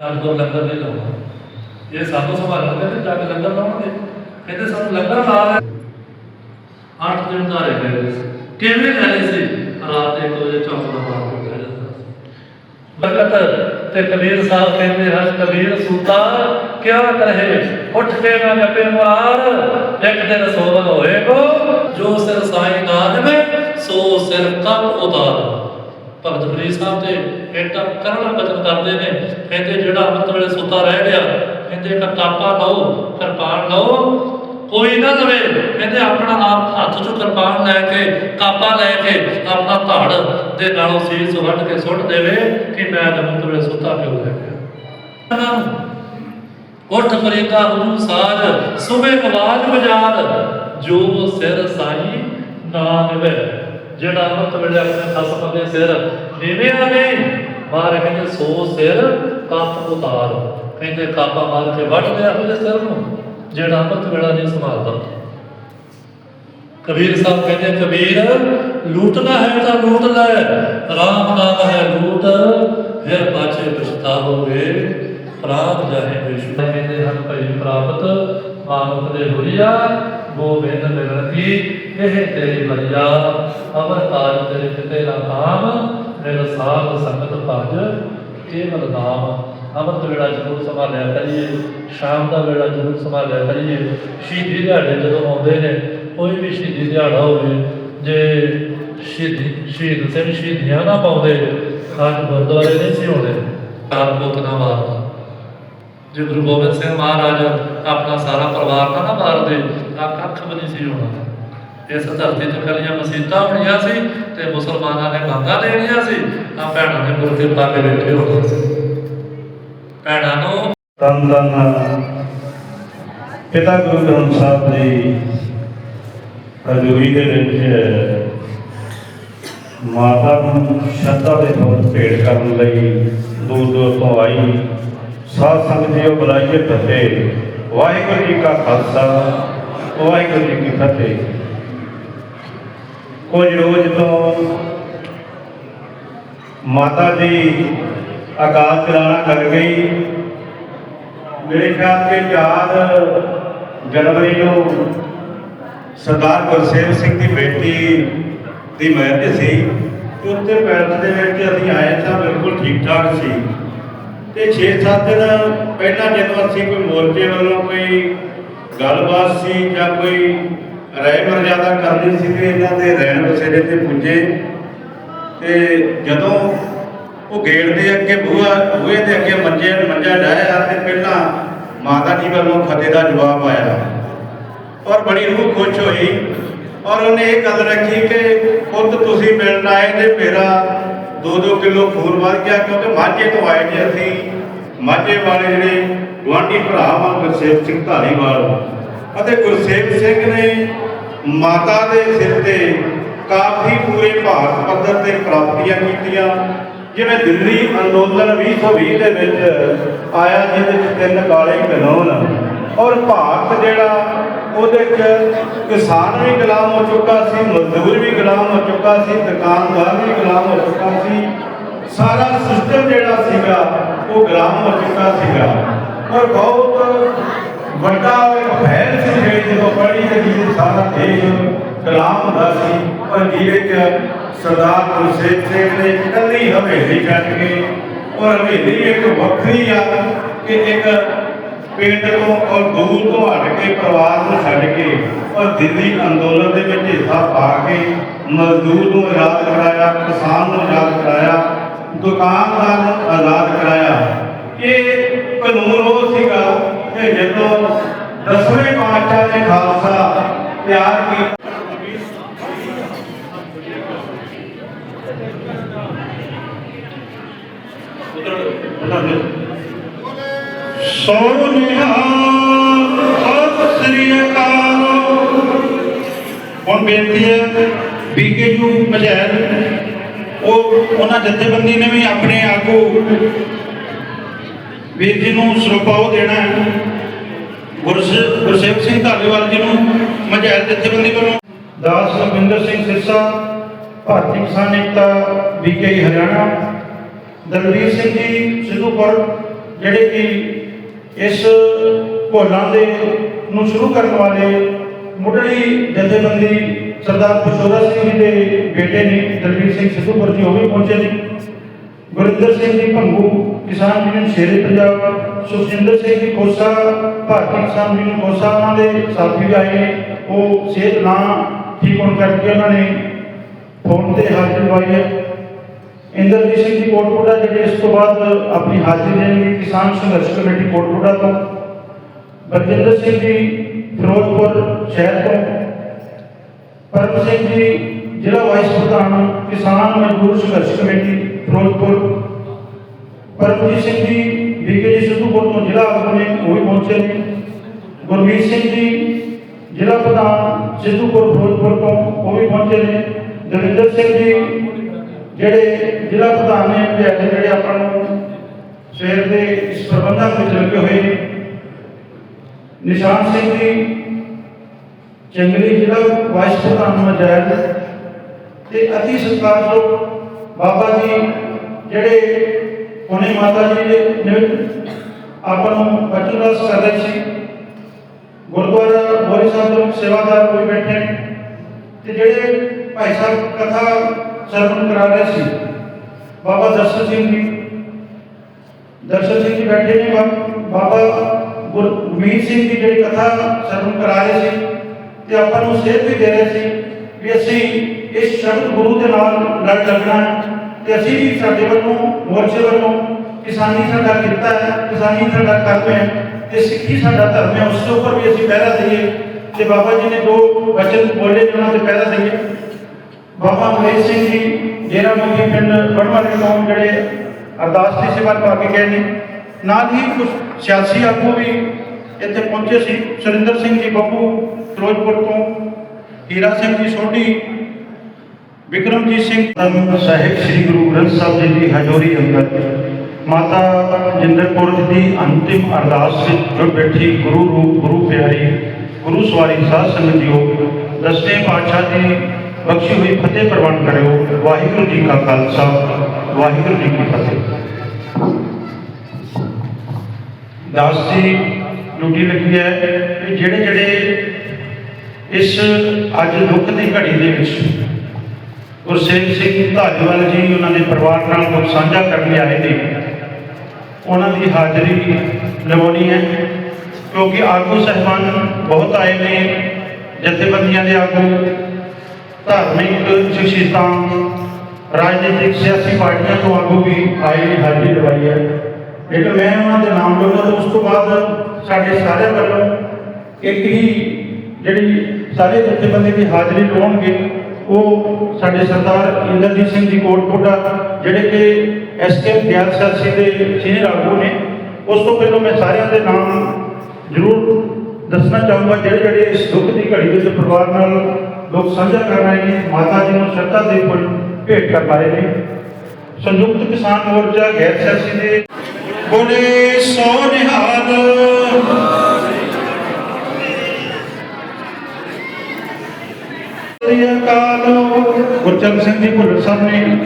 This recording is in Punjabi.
ਸਾਨੂੰ ਤੋਂ ਲੰਗਰ ਨਹੀਂ ਲਾਉਣਾ ਇਹ ਸਾਨੂੰ ਸੰਭਾਲਣਗੇ ਤੇ ਜਾ ਕੇ ਲੰਗਰ ਲਾਉਣਗੇ। ਕਹਿੰਦੇ ਸਾਨੂੰ ਲੰਗਰ ਲਾ ਲੈ ਅੱਠ ਦਿਨ ਦਾ ਰਹਿ ਗਏ ਸੀ। ਕਿਵੇਂ ਰਹਿ ਸੀ? ਰਾਤ ਦੇ 1 ਵਜੇ ਚੌਂਕ ਦਾ ਬਾਹਰ ਹੋ ਗਿਆ ਬਗਤ ਤੇ ਕਬੀਰ ਸਾਹਿਬ ਕਹਿੰਦੇ ਹਨ, ਕਬੀਰ ਸੂਤਾ, ਕਿਆ ਕਰੇ ਉੱਠ ਕੇ ਨਾ ਜਪੇ ਮੁਰਾਰ। ਇੱਕ ਦਿਨ ਸੋਵਨ ਹੋਏਗੋ, ਜੋ ਸਿਰ ਸਾਈ ਨਾ ਦੇਵੇ ਸੋ ਸਿਰ ਕੱਲ ਉਤਾਰ। ਭਗਤ ਫਰੀਦ ਸਾਹਿਬ ਤੇ ਐਡਾ ਕਰਨਾ ਬਚਨ ਕਰਦੇ ਨੇ। ਕਹਿੰਦੇ ਜਿਹੜਾ ਅੰਮ੍ਰਿਤ ਵੇਲੇ ਸੁੱਤਾ ਰਹਿ ਗਿਆ, ਕਹਿੰਦੇ ਇੱਕ ਲਓ, ਕਿਰਪਾਨ ਲਓ, ਕੋਈ ਨਾ ਲਵੇ ਕਹਿੰਦੇ ਆਪਣਾ ਆਪ ਹੱਥ 'ਚੋਂ ਕਿਰਪਾਨ ਲੈ ਕੇ, ਕਾਪਾ ਲੈ ਕੇ ਆਪਣਾ ਧੜ ਦੇ ਨਾਲੋਂ ਸੀਸ ਵੱਢ ਕੇ ਸੁੱਟ ਦੇਵੇ ਕਿ ਮੈਂ ਅੰਮ੍ਰਿਤ ਵੇਲੇ ਸੁੱਤਾ ਪਿਓ ਰਹਿ ਗਿਆ ਉੱਠ ਪਰੇਗਾ ਗੁਰੂ ਸਾਜ, ਸੁਬੇ ਆਵਾਜ਼ ਬਜਾਰ ਜੋ ਸਿਰ ਸਾਈ ਨਾ ਨਿਵੇ ਜਿਹੜਾ ਅੰਮ੍ਰਿਤ ਵੇਲੇ ਆਪਣੇ ਖਸਮ ਦੇ ਸਿਰ ਨਿਵਿਆ ਨਹੀਂ ਮਾਰੇ ਕਹਿੰਦੇ, ਸੋ ਸਿਰ ਕੱਪ ਉਤਾਰ। ਕਹਿੰਦੇ, ਕਾਪਾ ਮਾਰ ਕੇ ਵੱਢ ਲਿਆ ਉਹਦੇ ਸਿਰ ਨੂੰ, ਜਿਹੜਾ ਅੰਮ੍ਰਿਤ ਵੇਲਾ ਨਹੀਂ ਸੰਭਾਲਦਾ। ਕਬੀਰ ਸਾਹਿਬ ਕਹਿੰਦੇ, ਕਬੀਰ ਲੂਟਣਾ ਹੈ ਤਾਂ ਲੂਟ ਲੈ, ਰਾਮ ਨਾਮ ਹੈ ਲੂਟ, ਫਿਰ ਪਾਛੇ ਪਛਤਾਵੋਗੇ, ਪ੍ਰਾਪ ਜਾਹੇ ਵਿਸ਼ੂ ਕਹਿੰਦੇ, ਹਨ ਭਈ ਪ੍ਰਾਪਤ ਮਾਨੁਖ ਦੇ ਹੁਰੀਆ ਗੋਬਿੰਦ ਮਿਲਣ ਇਹ ਤੇਰੀ ਬਲਿਆ ਅਮਰ ਤਾਜ ਤੇਰੇ ਕਿਤੇ ਨਾ ਕਾਮ ਮੇਰਾ ਸੰਗਤ ਭਜ, ਕੇਵਲ ਨਾਮ। ਅਮਰਤ ਵੇਲਾ ਜ਼ਰੂਰ ਸੰਭਾਲਿਆ ਕਰੀਏ, ਸ਼ਾਮ ਦਾ ਵੇਲਾ ਜ਼ਰੂਰ ਸੰਭਾਲਿਆ ਕਰੀਏ। ਸ਼ਹੀਦੀ ਦਿਹਾੜੇ ਜਦੋਂ ਆਉਂਦੇ ਨੇ, ਕੋਈ ਵੀ ਸ਼ਹੀਦੀ ਦਿਹਾੜਾ ਹੋਵੇ, ਜੇ ਸ਼ਹੀਦੀ, ਸ਼ਹੀਦ ਸਿੰਘ ਸ਼ਹੀਦੀਆਂ ਨਾ ਪਾਉਂਦੇ, ਖਾਸ ਗੁਰਦੁਆਰੇ ਨਹੀਂ ਸੀ ਹੋਣੇ ਕਾਲ ਪੁੱਤ ਨਾ ਮਾਰਦਾ ਜੇ ਗੁਰੂ ਗੋਬਿੰਦ ਸਿੰਘ ਮਹਾਰਾਜ ਆਪਣਾ ਸਾਰਾ ਪਰਿਵਾਰ ਨਾ ਨਾ ਮਾਰਦੇ ਤਾਂ ਕੱਖ ਵੀ ਨਹੀਂ ਸੀ ਹੋਣਾ। ਇਸ ਧਰਤੀ ਤੇ ਕੱਲੀਆਂ ਮਸੀਤਾਂ ਹੋਣੀਆਂ ਸੀ ਤੇ ਮੁਸਲਮਾਨਾਂ ਨੇ ਮੰਗਾਂ ਦੇਣੀਆਂ ਸੀ ਆ ਭੈਣਾਂ ਨੇ ਗੁਰਦੇ ਪਾ ਕੇ ਬੈਠੇ ਹੋਣੇ ਸੀ। ਭੈਣਾਂ ਨੂੰ ਤਨ ਤਨ ਪਿਤਾ ਗੁਰੂ ਗ੍ਰੰਥ ਸਾਹਿਬ ਜੀ ਹਜ਼ੂਰੀ ਦੇ ਵਿੱਚ ਮਾਤਾ ਨੂੰ ਸ਼ਰਧਾ ਦੇ ਫੁੱਲ ਭੇਟ ਕਰਨ ਲਈ ਦੂਰ ਦੂਰ ਤੋਂ ਆਈ। ਸਾਧ ਸੰਗਤ ਜੀਓ ਬੁਲਾਈਏ ਫਤਿਹ ਵਾਹਿਗੁਰੂ ਜੀ ਕਾ ਖਾਲਸਾ, ਵਾਹਿਗੁਰੂ ਜੀ ਕੀ ਫਤਿਹ। ਕੁਝ ਰੋਜ਼ ਤੋਂ ਮਾਤਾ ਜੀ ਅਕਾਲ ਚਲਾਣਾ ਕਰ ਗਈ। ਮੇਰੇ ਖਿਆਲ ਤੇ 4 ਜਨਵਰੀ ਨੂੰ ਸਰਦਾਰ ਗੁਰਸੇਵ ਸਿੰਘ ਦੀ ਬੇਟੀ ਦੀ ਮਰਦ ਸੀ। ਤੇ ਉੱਥੇ ਪੈਲਸ ਦੇ ਵਿੱਚ ਅਸੀਂ ਆਏ ਤਾਂ ਬਿਲਕੁਲ ਠੀਕ ਠਾਕ ਸੀ। ਤੇ 6-7 ਦਿਨ ਪਹਿਲਾਂ ਜਦੋਂ ਅਸੀਂ ਕੋਈ ਮੋਰਚੇ ਵੱਲੋਂ ਕੋਈ ਗੱਲਬਾਤ ਸੀ ਜਾਂ ਕੋਈ ਰਾਏ ਮਰਜ਼ਾਦਾ ਕਰਨੀ ਸੀ ਤੇ ਇਹਨਾਂ ਦੇ ਰਹਿਣ ਬਸੇਰੇ ਤੇ ਪੁੱਜੇ, ਤੇ ਜਦੋਂ ਉਹ ਗੇੜ ਦੇ ਅੱਗੇ ਬੂਹਾ, ਬੂਹੇ ਦੇ ਅੱਗੇ ਮੰਜੇ, ਮੰਜਾ ਡਾਇਆ ਤੇ ਪਹਿਲਾਂ ਮਾਤਾ ਜੀ ਵੱਲੋਂ ਫਤਿਹ ਦਾ ਜਵਾਬ ਆਇਆ। ਔਰ ਬੜੀ ਰੂਹ ਖੁਸ਼ ਹੋਈ ਔਰ ਉਹਨੇ ਇਹ ਗੱਲ ਰੱਖੀ ਕਿ ਖੁਦ ਤੁਸੀਂ ਮਿਲਣ ਆਏ ਤੇ ਮੇਰਾ 2-2 ਕਿਲੋ ਖੂਨ ਵੱਧ ਗਿਆ ਕਿਉਂਕਿ ਮਾਝੇ ਤੋਂ ਆਏ ਜੀ ਅਸੀਂ। ਮਾਝੇ ਵਾਲੇ ਜਿਹੜੇ ਗੁਆਂਢੀ ਭਰਾ ਵਾਂ, ਗੁਰਸੇਵ ਸਿੰਘ ਧਾਲੀਵਾਲ। ਅਤੇ ਗੁਰਸੇਵ ਸਿੰਘ ਨੇ ਮਾਤਾ ਦੇ ਸਿਰ ਤੇ ਕਾਫੀ ਪੂਰੇ ਭਾਰਤ ਪੱਧਰ ਤੇ ਪ੍ਰਾਪਤੀਆਂ ਕੀਤੀਆਂ। ਜਿਵੇਂ ਦਿੱਲੀ ਅੰਦੋਲਨ 2020 ਦੇ ਵਿੱਚ ਆਇਆ, ਜਿਹਦੇ ਵਿੱਚ ਤਿੰਨ ਕਾਲੇ ਕਾਨੂੰਨ ਔਰ ਭਾਰਤ ਜਿਹੜਾ ਉਹਦੇ 'ਚ ਕਿਸਾਨ ਵੀ ਗੁਲਾਮ ਹੋ ਚੁੱਕਾ ਸੀ, ਮਜ਼ਦੂਰ ਵੀ ਗੁਲਾਮ ਹੋ ਚੁੱਕਾ ਸੀ, ਦੁਕਾਨਦਾਰ ਵੀ ਗੁਲਾਮ ਹੋ ਚੁੱਕਾ ਸੀ, ਸਾਰਾ ਸਿਸਟਮ ਜਿਹੜਾ ਸੀਗਾ ਉਹ ਗੁਲਾਮ ਹੋ ਚੁੱਕਾ ਸੀਗਾ। ਔਰ ਬਹੁਤ ਵੱਡਾ ਇੱਕ ਫੈਲ ਸੀ ਜਿਹੜੀ ਜਦੋਂ ਪੜ੍ਹੀ ਤੇ ਜਿਹਦੇ ਸਾਰਾ ਦੇਸ਼ ਗੁਲਾਮ ਹੁੰਦਾ ਸੀ ਔਰ ਜਿਹਦੇ 'ਚ ਸਰਦਾਰ ਗੁਰਸੇਵ ਸਿੰਘ ਨੇ ਇਕੱਲੀ ਹਵੇਲੀ ਛੱਡ ਕੇ ਔਰ ਹਵੇਲੀ ਇੱਕ ਵੱਖਰੀ ਆ ਕਿ ਇੱਕ ਪਿੰਡ ਤੋਂ ਔਰ ਦੂਰ ਤੋਂ ਹਟ ਕੇ ਪਰਿਵਾਰ ਨੂੰ ਛੱਡ ਕੇ ਔਰ ਦਿੱਲੀ ਅੰਦੋਲਨ ਦੇ ਵਿੱਚ ਹਿੱਸਾ ਪਾ ਕੇ ਮਜ਼ਦੂਰ ਨੂੰ ਆਜ਼ਾਦ ਕਰਾਇਆ, ਕਿਸਾਨ ਨੂੰ ਆਜ਼ਾਦ ਕਰਾਇਆ, ਦੁਕਾਨਦਾਰ ਨੂੰ ਆਜ਼ਾਦ ਕਰਾਇਆ। ਇਹ ਕਾਨੂੰਨ ਉਹ ਸੀਗਾ ਕਿ ਜਦੋਂ ਦਸਵੇਂ ਪਾਤਸ਼ਾਹ ਨੇ ਖਾਲਸਾ ਤਿਆਰ ਕੀਤਾ ਸੋਨਿਆ, ਸਤਿ ਸ੍ਰੀ ਅਕਾਲ। ਹੁਣ ਬੇਨਤੀ ਹੈ ਬੀਕੇਯੂ ਮਜੈਲ ਉਹ ਉਹਨਾਂ ਜਥੇਬੰਦੀ ਨੇ ਵੀ ਆਪਣੇ ਆਗੂ ਵੀਰ ਜੀ ਨੂੰ ਸਰਪਾਉ ਦੇਣਾ ਹੈ। ਗੁਰਸੇਵ ਸਿੰਘ ਧਾਲੀਵਾਲ ਜੀ ਨੂੰ ਮਜੈਲ ਜਥੇਬੰਦੀ ਵੱਲੋਂ। ਦਾਸ ਰਵਿੰਦਰ ਸਿੰਘ ਸਿਰਸਾ, ਭਾਰਤੀ ਕਿਸਾਨ ਏਕਤਾ ਬੀਕੇ ਹਰਿਆਣਾ। ਦਲਵੀਰ ਸਿੰਘ ਜੀ, ਸਿੱਧੂਪੁਰ, ਜਿਹੜੇ ਕਿ ਇਸ ਭੋਲਾਂ ਦੇ ਨੂੰ ਸ਼ੁਰੂ ਕਰਨ ਵਾਲੇ ਮੁੱਢਲੀ ਜਥੇਬੰਦੀ ਸਰਦਾਰ ਕਿਸ਼ੋਰਾ ਸਿੰਘ ਜੀ ਦੇ ਬੇਟੇ ਨੇ ਦਲਵੀਰ ਸਿੰਘ ਸਿੱਧੂਪੁਰ ਜੀ, ਉਹ ਵੀ ਪਹੁੰਚੇ ਨੇ। ਗੁਰਿੰਦਰ ਸਿੰਘ ਜੀ ਭੰਗੂ, ਕਿਸਾਨ ਯੂਨੀਅਨ ਸ਼ੇਰੇ ਪੰਜਾਬ, ਸੁਖਜਿੰਦਰ ਸਿੰਘ ਜੀ ਕੋਸਾ ਭਾਰਤੀ ਕਿਸਾਨ ਯੂਨੀਅਨ ਕੋਸਾ ਉਹਨਾਂ ਦੇ ਸਾਥੀ ਵੀ ਆਏ ਨੇ। ਉਹ ਸਿਹਤ ਨਾ ਠੀਕ ਹੋਣ ਕਰਕੇ ਉਹਨਾਂ ਨੇ ਫੋਨ ਤੇ ਹਾਜ਼ਰ ਲਵਾਈ ਹੈ। ਇੰਦਰਜੀਤ ਸਿੰਘ ਜੀ ਕੋਟਕੋਟਾ ਜਿਹੜੇ ਇਸ ਤੋਂ ਬਾਅਦ ਆਪਣੀ ਹਾਜ਼ਰੀ ਦੇਣਗੇ ਕਿਸਾਨ ਸੰਘਰਸ਼ ਕਮੇਟੀ ਕੋਟਕੋਟਾ ਤੋਂ ਬਰਜਿੰਦਰ ਸਿੰਘ ਜੀ ਫਿਰੋਜ਼ਪੁਰ ਸ਼ਹਿਰ ਤੋਂ, ਪਰਮ ਸਿੰਘ ਜੀ ਜ਼ਿਲ੍ਹਾ ਵਾਈਸ ਪ੍ਰਧਾਨ ਕਿਸਾਨ ਮਜ਼ਦੂਰ ਸੰਘਰਸ਼ ਕਮੇਟੀ ਫਿਰੋਜ਼ਪੁਰ, ਪਰਮਜੀਤ ਸਿੰਘ ਜੀ ਵਿਕੇ ਜੀ ਸਿੱਧੂਪੁਰ ਤੋਂ ਜ਼ਿਲ੍ਹਾ ਆਗੂ ਨੇ, ਉਹ ਵੀ ਪਹੁੰਚੇ ਨੇ, ਗੁਰਮੀਤ ਸਿੰਘ ਜੀ ਜ਼ਿਲ੍ਹਾ ਪ੍ਰਧਾਨ ਸਿੱਧੂਪੁਰ ਫਿਰੋਜ਼ਪੁਰ ਤੋਂ, ਉਹ ਵੀ ਪਹੁੰਚੇ ਨੇ, ਦਵਿੰਦਰ ਸਿੰਘ ਜੀ ਜਿਹੜੇ ਜ਼ਿਲ੍ਹਾ ਪ੍ਰਧਾਨ ਨੇ ਵਿਦਿਆਰਥੀ ਜਿਹੜੇ ਆਪਾਂ ਨੂੰ ਸਵੇਰ ਦੇ ਇਸ ਪ੍ਰਬੰਧਕ ਵਿੱਚ ਲੱਗੇ ਹੋਏ ਨੇ, ਨਿਸ਼ਾਨ ਸਿੰਘ ਜੀ, ਚੰਗਲੀ ਜ਼ਿਲ੍ਹਾ ਵਾਈਸ ਪ੍ਰਧਾਨ ਮਜਾਇਲ ਤੇ ਅਤੀ ਸਤਿਕਾਰਯੋਗ ਬਾਬਾ ਜੀ ਜਿਹੜੇ ਉਹਨੇ ਮਾਤਾ ਜੀ ਦੇ ਨਿਮਿਤ ਆਪਾਂ ਨੂੰ ਬਚਨਦਾਸ ਕਰ ਸੀ ਗੁਰਦੁਆਰਾ ਬੋਰੀ ਸਾਹਿਬ ਦੇ ਸੇਵਾਦਾਰ ਵੀ ਬੈਠੇ ਨੇ ਤੇ ਜਿਹੜੇ ਭਾਈ ਸਾਹਿਬ ਕਥਾ ਸਰਵਣ ਕਰਾ ਰਹੇ ਸੀ ਬਾਬਾ ਦਰਸ਼ਨ ਸਿੰਘ ਜੀ ਦਰਸ਼ਨ ਸਿੰਘ ਜੀ ਬੈਠੇ ਨੇ ਬਾ- ਬਾਬਾ ਗੁਰਮੀਤ ਸਿੰਘ ਜੀ ਜਿਹੜੀ ਕਥਾ ਸਰਵਣ ਕਰਾ ਰਹੇ ਸੀ ਤੇ ਆਪਾਂ ਨੂੰ ਸੇਧ ਵੀ ਦੇ ਰਹੇ ਸੀ ਵੀ ਅਸੀਂ ਇਸ ਸ਼ਬਦ ਗੁਰੂ ਦੇ ਨਾਲ ਲੜ ਲੱਗਣਾ ਹੈ ਤੇ ਅਸੀਂ ਵੀ ਸਾਡੇ ਵੱਲੋਂ ਮੋਰਚੇ ਵੱਲੋਂ ਕਿਸਾਨੀ ਸਾਡਾ ਕਿੱਤਾ ਹੈ ਕਿਸਾਨੀ ਸਾਡਾ ਕਰਮ ਹੈ ਤੇ ਸਿੱਖੀ ਸਾਡਾ ਧਰਮ ਹੈ ਉਸ ਦੇ ਉੱਪਰ ਵੀ ਅਸੀਂ ਪਹਿਰਾ ਦਈਏ ਤੇ ਬਾਬਾ ਜੀ ਨੇ ਜੋ ਵਚਨ ਬੋਲੇ ਨੇ ਉਹਨਾਂ ਤੇ ਪਹਿਰਾ ਦਈਏ ਬਾਬਾ ਮਹੇਸ਼ ਸਿੰਘ ਜੀ ਡੇਰਾ ਮੁਖੀ ਪਿੰਡ ਬੜਵਾਲੇ ਤੋਂ ਜਿਹੜੇ ਅਰਦਾਸ ਦੀ ਸੇਵਾ ਪਾ ਕੇ ਗਏ ਨੇ ਨਾਲ ਹੀ ਕੁਝ ਸਿਆਸੀ ਆਗੂ ਵੀ ਇੱਥੇ ਪਹੁੰਚੇ ਸੀ ਸੁਰਿੰਦਰ ਸਿੰਘ ਜੀ ਬੱਬੂ ਫਿਰੋਜ਼ਪੁਰ ਤੋਂ ਹੀਰਾ ਸਿੰਘ ਜੀ ਸੋਢੀ ਵਿਕਰਮਜੀਤ ਸਿੰਘ ਧੰਨ ਸਾਹਿਬ ਸ੍ਰੀ ਗੁਰੂ ਗ੍ਰੰਥ ਸਾਹਿਬ ਜੀ ਦੀ ਹਜ਼ੂਰੀ ਅੰਦਰ ਮਾਤਾ ਜਿੰਦਰ ਕੌਰ ਜੀ ਦੀ ਅੰਤਿਮ ਅਰਦਾਸ ਵਿੱਚ ਜੋ ਬੈਠੀ ਗੁਰੂ ਰੂਪ ਗੁਰੂ ਪਿਆਰੀ ਗੁਰੂ ਸਵਾਰੀ ਸਾਧ ਸੰਗਤ ਜੀਓ ਦਸਵੇਂ ਪਾਤਸ਼ਾਹ ਦੀ ਬਖਸ਼ੀ ਹੋਈ ਫਤਿਹ ਪ੍ਰਵਾਨ ਕਰਿਓ। ਵਾਹਿਗੁਰੂ ਜੀ ਕਾ ਖਾਲਸਾ, ਵਾਹਿਗੁਰੂ ਜੀ ਕੀ ਫਤਿਹ। ਦਾਸ ਜੀ, ਡਿਊਟੀ ਲੱਗੀ ਹੈ ਕਿ ਜਿਹੜੇ ਜਿਹੜੇ ਇਸ ਅੱਜ ਦੁੱਖ ਦੀ ਘੜੀ ਦੇ ਵਿੱਚ ਗੁਰਸੇਵ ਸਿੰਘ ਧਾਜਵਾਲ ਜੀ ਉਹਨਾਂ ਦੇ ਪਰਿਵਾਰ ਨਾਲ ਦੁੱਖ ਸਾਂਝਾ ਕਰਨ ਲਈ ਆਏ ਨੇ, ਉਹਨਾਂ ਦੀ ਹਾਜ਼ਰੀ ਲਵਾਉਣੀ ਹੈ। ਕਿਉਂਕਿ ਆਗੂ ਸਹਿਬਾਨ ਬਹੁਤ ਆਏ ਨੇ, ਜਥੇਬੰਦੀਆਂ ਦੇ ਆਗੂ ਧਾਰਮਿਕ ਸ਼ਖਸੀਅਤਾਂ ਰਾਜਨੀਤਿਕ, ਸਿਆਸੀ ਪਾਰਟੀਆਂ ਤੋਂ ਆਗੂ ਵੀ ਆਏ ਹਾਜ਼ਰੀ ਲਵਾਈ ਹੈ। ਲੇਕਿਨ ਮੈਂ ਉਹਨਾਂ ਦੇ ਨਾਮ ਲਵਾਂਗਾ ਤਾਂ ਉਸ ਤੋਂ ਬਾਅਦ ਸਾਡੇ ਸਾਰਿਆਂ ਵੱਲੋਂ ਇੱਕ ਹੀ ਜਿਹੜੀ ਸਾਰੇ ਜਥੇਬੰਦੀ ਦੀ ਹਾਜ਼ਰੀ ਲਵਾਉਣਗੇ, ਉਹ ਸਾਡੇ ਸਰਦਾਰ ਇੰਦਰਜੀਤ ਸਿੰਘ ਜੀ ਕੋਟਕੋਟਾ, ਜਿਹੜੇ ਕਿ ਐਸਕੇ ਗਿਆਨ ਸਿਆਸੀ ਦੇ ਸੀਨੀਅਰ ਆਗੂ ਨੇ। ਉਸ ਤੋਂ ਪਹਿਲਾਂ ਮੈਂ ਸਾਰਿਆਂ ਦੇ ਨਾਮ ਜ਼ਰੂਰ ਦੱਸਣਾ ਚਾਹੂੰਗਾ ਜਿਹੜੇ ਜਿਹੜੇ ਇਸ ਦੁੱਖ ਦੀ ਘੜੀ ਵਿੱਚ ਪਰਿਵਾਰ ਨਾਲ ਲੋਕ ਸਾਂਝਾ ਕਰ ਰਹੇ ਨੇ, ਮਾਤਾ ਜੀ ਨੂੰ ਸ਼ਰਧਾ ਦੇ ਫੁੱਲ ਭੇਟ ਕਰ ਰਹੇ ਨੇ। ਸੰਯੁਕਤ ਕਿਸਾਨ ਮੋਰਚਾ, ਗੈਰ ਸਿਆਸੀ ਦੇ ਬੋਲੇ ਸੋ ਨਿਹਾਲ ਸ੍ਰੀ ਅਕਾਲ। ਗੁਰਚਰਨ ਸਿੰਘ ਜੀ ਭੁੱਲਰ ਸਾਹਿਬ ਨੇ